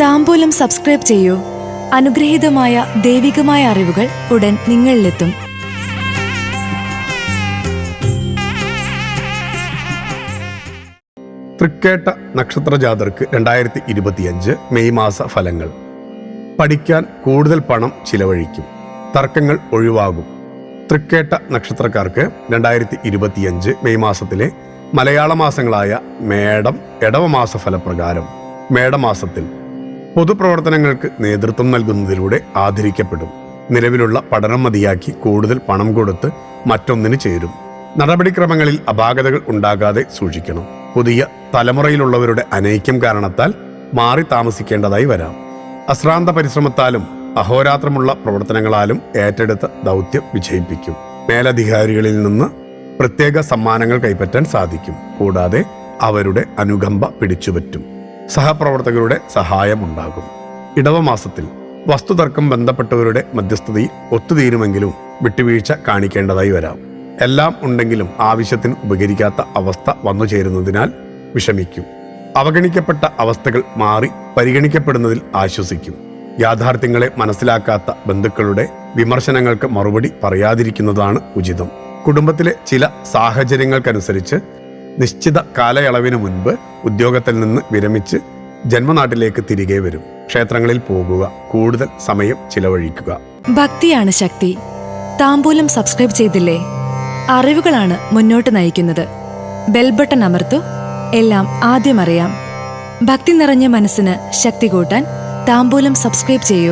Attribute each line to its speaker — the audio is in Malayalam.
Speaker 1: താമ്പൂലം സബ്സ്ക്രൈബ് ചെയ്യൂ. അനുഗ്രഹീതമായ ദൈവികമായ അറിവുകൾ ഉടൻ നിങ്ങളിലെത്തും.
Speaker 2: തൃക്കേട്ട നക്ഷത്ര ജാതർക്ക് രണ്ടായിരത്തി ഇരുപത്തിയഞ്ച് മെയ് മാസ ഫലങ്ങൾ. പഠിക്കാൻ കൂടുതൽ പണം ചിലവഴിക്കും. തർക്കങ്ങൾ ഒഴിവാകും. തൃക്കേട്ട നക്ഷത്രക്കാർക്ക് രണ്ടായിരത്തി ഇരുപത്തിയഞ്ച് മെയ് മാസത്തിലെ മലയാള മാസങ്ങളായ മേടം ഇടവമാസ ഫലപ്രകാരം. മേടമാസത്തിൽ പൊതുപ്രവർത്തനങ്ങൾക്ക് നേതൃത്വം നൽകുന്നതിലൂടെ ആദരിക്കപ്പെടും. നിലവിലുള്ള പഠനം മതിയാക്കി കൂടുതൽ പണം കൊടുത്ത് മറ്റൊന്നിന് ചേരും. നടപടിക്രമങ്ങളിൽ അപാകതകൾ ഉണ്ടാകാതെ സൂക്ഷിക്കണം. പുതിയ തലമുറയിലുള്ളവരുടെ അനൈക്യം കാരണത്താൽ മാറി താമസിക്കേണ്ടതായി വരാം. അശ്രാന്ത പരിശ്രമത്താലും അഹോരാത്രമുള്ള പ്രവർത്തനങ്ങളാലും ഏറ്റെടുത്ത ദൗത്യം വിജയിപ്പിക്കും. മേലധികാരികളിൽ നിന്ന് പ്രത്യേക സമ്മാനങ്ങൾ കൈപ്പറ്റാൻ സാധിക്കും. കൂടാതെ അവരുടെ അനുകമ്പ പിടിച്ചുപറ്റും. സഹപ്രവർത്തകരുടെ സഹായം ഉണ്ടാകും ഇടവമാസത്തിൽ വസ്തുതർക്കം ബന്ധപ്പെട്ടവരുടെ മധ്യസ്ഥതയിൽ ഒത്തുതീരുമെങ്കിലും വിട്ടുവീഴ്ച കാണിക്കേണ്ടതായി വരാം. എല്ലാം ഉണ്ടെങ്കിലും ആവശ്യത്തിന് ഉപകരിക്കാത്ത അവസ്ഥ വന്നു ചേരുന്നതിനാൽ വിഷമിക്കും. അവഗണിക്കപ്പെട്ട അവസ്ഥകൾ മാറി പരിഗണിക്കപ്പെടുന്നതിൽ ആശ്വസിക്കും. യാഥാർത്ഥ്യങ്ങളെ മനസ്സിലാക്കാത്ത ബന്ധുക്കളുടെ വിമർശനങ്ങൾക്ക് മറുപടി പറയാതിരിക്കുന്നതാണ് ഉചിതം. കുടുംബത്തിലെ ചില സാഹചര്യങ്ങൾക്കനുസരിച്ച് നിശ്ചിത കാലയളവിന് മുൻപ് ഉദ്യോഗത്തിൽ നിന്ന് വിരമിച്ച് ജന്മനാട്ടിലേക്ക് തിരികെ വരും. ക്ഷേത്രങ്ങളിൽ പോകുക കൂടുതൽ സമയം ചിലവഴിക്കുക.
Speaker 1: ഭക്തിയാണ് ശക്തി. താമ്പൂലം സബ്സ്ക്രൈബ് ചെയ്തില്ലേ? അറിവുകളാണ് മുന്നോട്ട് നയിക്കുന്നത്. ബെൽബട്ടൺ അമർത്തു എല്ലാം ആദ്യം അറിയാം. ഭക്തി നിറഞ്ഞ മനസ്സിന് ശക്തി കൂട്ടാൻ താമ്പൂലം സബ്സ്ക്രൈബ് ചെയ്യൂ.